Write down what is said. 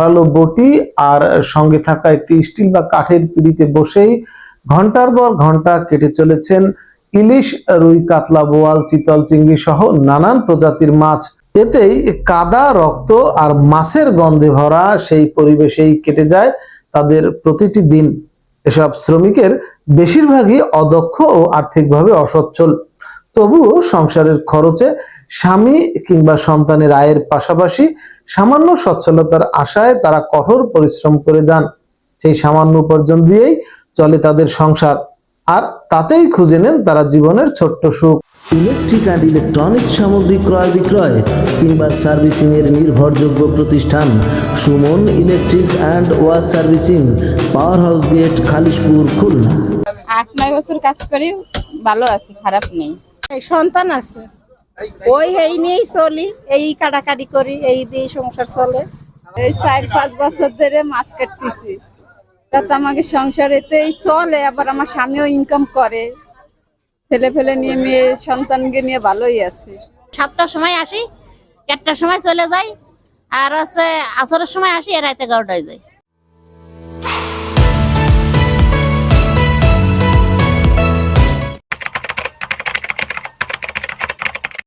ধারালো বটি আর সঙ্গে থাকা একটি স্টিল বা কাঠের পিড়িতে বসেই ঘণ্টার পর ঘণ্টা কেটে চলেছেন ইলিশ, রুই, কাতলা, বোয়াল, চিতল, চিংড়ি সহ নানান প্রজাতির মাছ। এতেই কাদা, রক্ত আর মাছের গন্ধে ভরা সেই পরিবেশেই কেটে যায় তাদের প্রতিটি দিন। এসব শ্রমিকের বেশিরভাগই অদক্ষ ও আর্থিকভাবে অসচ্ছল। তবুও সংসারের খরচে স্বামী কিংবা সন্তানের আয়ের পাশাপাশি সামান্য সচ্ছলতার আশায় তারা কঠোর পরিশ্রম করে যান। সেই সামান্য উপার্জন দিয়েই চলে তাদের সংসার। আর তাতেই খুঁজে নেন তারা জীবনের ছোট্ট সুখ। ইলেকট্রিক অ্যান্ড ইলেকট্রনিক্স সামগ্রী ক্রয় বিক্রয় কিংবা সার্ভিসিং এর নির্ভরযোগ্য প্রতিষ্ঠান Suman electric and wash servicing power house gate Khalishpur Khulna. আট নয় বছর কাজ করি ভালো আছি খারাপ নেই। সন্তান আছে। ওই এই নিয়েই চলি, এই কাটাকাটি করি, এই দিয়ে সংসার চলে। এই চার, পাঁচ বছর ধরে মাছ কাটতেছি। তাতে আমাকে সংসারেতেই চলে, আবার আমার স্বামীও ইনকাম করে। ছেলে ফেলে নিয়ে, মেয়ে, সন্তানকে নিয়ে ভালোই আছে। সাতটার সময় আসি চারটার সময় চলে যাই, আর হচ্ছে আসরের সময় আসি রাতে এগারোটায় যাই।